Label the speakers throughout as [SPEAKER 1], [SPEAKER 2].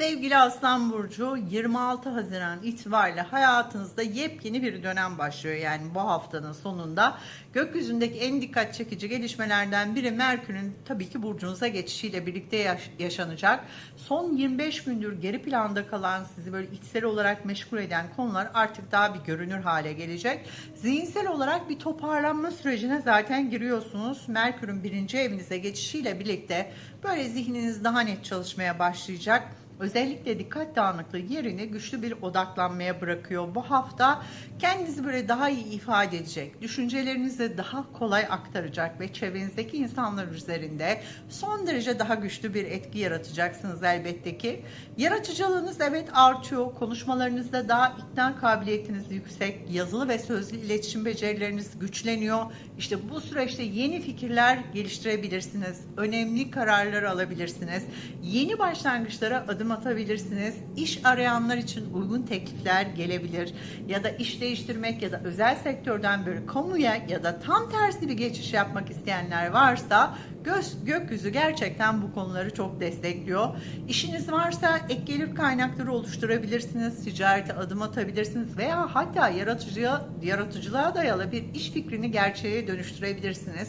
[SPEAKER 1] Sevgili Aslan Burcu 26 Haziran itibariyle hayatınızda yepyeni bir dönem başlıyor. Yani bu haftanın sonunda gökyüzündeki en dikkat çekici gelişmelerden biri Merkür'ün tabii ki burcunuza geçişiyle birlikte yaş- yaşanacak. Son 25 gündür geri planda kalan sizi böyle içsel olarak meşgul eden konular artık daha bir görünür hale gelecek. Zihinsel olarak bir toparlanma sürecine zaten giriyorsunuz. Merkür'ün birinci evinize geçişiyle birlikte böyle zihniniz daha net çalışmaya başlayacak. Özellikle dikkat dağınıklığı yerini güçlü bir odaklanmaya bırakıyor. Bu hafta kendinizi böyle daha iyi ifade edecek, düşüncelerinizi daha kolay aktaracak ve çevrenizdeki insanlar üzerinde son derece daha güçlü bir etki yaratacaksınız elbette ki. Yaratıcılığınız evet artıyor, konuşmalarınızda daha ikna kabiliyetiniz yüksek, yazılı ve sözlü iletişim becerileriniz güçleniyor. İşte bu süreçte yeni fikirler geliştirebilirsiniz, önemli kararlar alabilirsiniz, yeni başlangıçlara adım atabilirsiniz. İş arayanlar için uygun teklifler gelebilir ya da iş değiştirmek ya da özel sektörden böyle kamuya ya da tam tersi bir geçiş yapmak isteyenler varsa göz, gökyüzü gerçekten bu konuları çok destekliyor. İşiniz varsa ek gelir kaynakları oluşturabilirsiniz, ticarete adım atabilirsiniz veya hatta yaratıcıya, yaratıcılığa dayalı bir iş fikrini gerçeğe dönüştürebilirsiniz.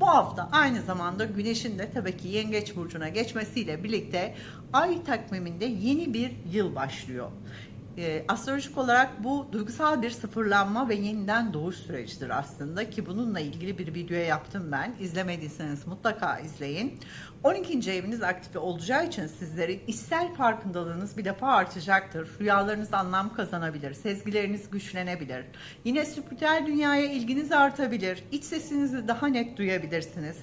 [SPEAKER 1] Bu hafta aynı zamanda Güneş'in de tabii ki Yengeç Burcu'na geçmesiyle birlikte ay takviminde yeni bir yıl başlıyor. Ee, astrolojik olarak bu duygusal bir sıfırlanma ve yeniden doğuş sürecidir aslında ki bununla ilgili bir video yaptım ben. İzlemediyseniz mutlaka izleyin. 12. eviniz aktif olacağı için sizlerin içsel farkındalığınız bir defa artacaktır. Rüyalarınız anlam kazanabilir, sezgileriniz güçlenebilir. Yine spiritüel dünyaya ilginiz artabilir. İç sesinizi daha net duyabilirsiniz.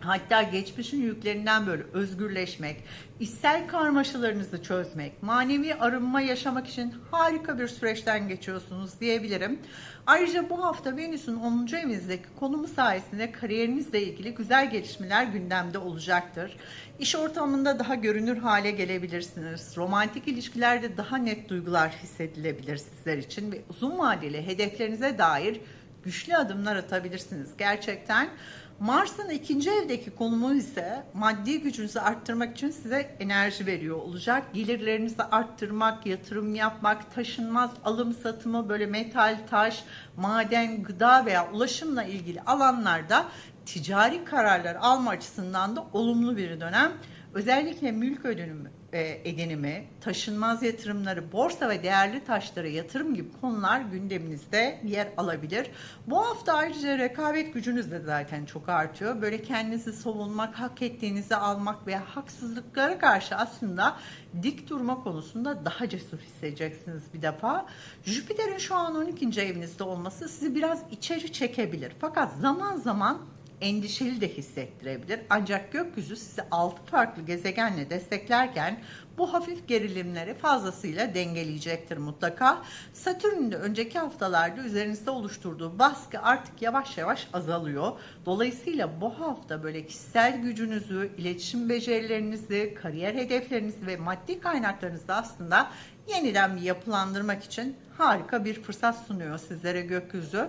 [SPEAKER 1] Hatta geçmişin yüklerinden böyle özgürleşmek, içsel karmaşalarınızı çözmek, manevi arınma yaşamak için harika bir süreçten geçiyorsunuz diyebilirim. Ayrıca bu hafta Venüs'ün 10. evinizdeki konumu sayesinde kariyerinizle ilgili güzel gelişmeler gündemde olacaktır. İş ortamında daha görünür hale gelebilirsiniz. Romantik ilişkilerde daha net duygular hissedilebilir sizler için ve uzun vadeli hedeflerinize dair güçlü adımlar atabilirsiniz. Gerçekten Mars'ın ikinci evdeki konumu ise maddi gücünüzü arttırmak için size enerji veriyor olacak. Gelirlerinizi arttırmak, yatırım yapmak, taşınmaz alım satımı, böyle metal, taş, maden, gıda veya ulaşımla ilgili alanlarda ticari kararlar alma açısından da olumlu bir dönem. Özellikle mülk ödünümü, e, edinimi, taşınmaz yatırımları, borsa ve değerli taşlara yatırım gibi konular gündeminizde yer alabilir. Bu hafta ayrıca rekabet gücünüz de zaten çok artıyor. Böyle kendinizi savunmak, hak ettiğinizi almak veya haksızlıklara karşı aslında dik durma konusunda daha cesur hissedeceksiniz bir defa. Jüpiter'in şu an 12. evinizde olması sizi biraz içeri çekebilir. Fakat zaman zaman endişeli de hissettirebilir. Ancak gökyüzü sizi 6 farklı gezegenle desteklerken bu hafif gerilimleri fazlasıyla dengeleyecektir mutlaka. Satürn'ün de önceki haftalarda üzerinizde oluşturduğu baskı artık yavaş yavaş azalıyor. Dolayısıyla bu hafta böyle kişisel gücünüzü, iletişim becerilerinizi, kariyer hedeflerinizi ve maddi kaynaklarınızı aslında yeniden bir yapılandırmak için harika bir fırsat sunuyor sizlere gökyüzü.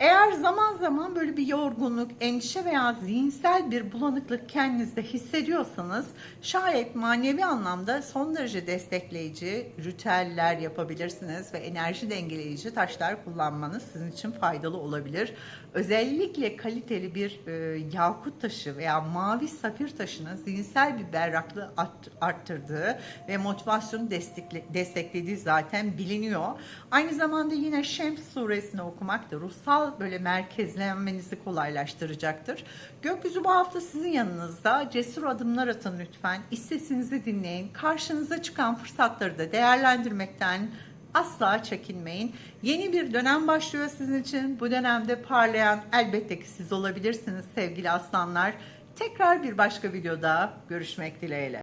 [SPEAKER 1] Eğer zaman zaman böyle bir yorgunluk, endişe veya zihinsel bir bulanıklık kendinizde hissediyorsanız şayet manevi anlamda son derece destekleyici ritüeller yapabilirsiniz ve enerji dengeleyici taşlar kullanmanız sizin için faydalı olabilir. Özellikle kaliteli bir e, yakut taşı veya mavi safir taşının zihinsel bir berraklığı art- arttırdığı ve motivasyonu destekle, desteklediği zaten biliniyor. Aynı zamanda yine Şems suresini okumak da ruhsal böyle merkezlenmenizi kolaylaştıracaktır. Gökyüzü bu hafta sizin yanınızda. Cesur adımlar atın lütfen. İç sesinizi dinleyin. Karşınıza çıkan fırsatları da değerlendirmekten asla çekinmeyin. Yeni bir dönem başlıyor sizin için. Bu dönemde parlayan elbette ki siz olabilirsiniz sevgili aslanlar. Tekrar bir başka videoda görüşmek dileğiyle.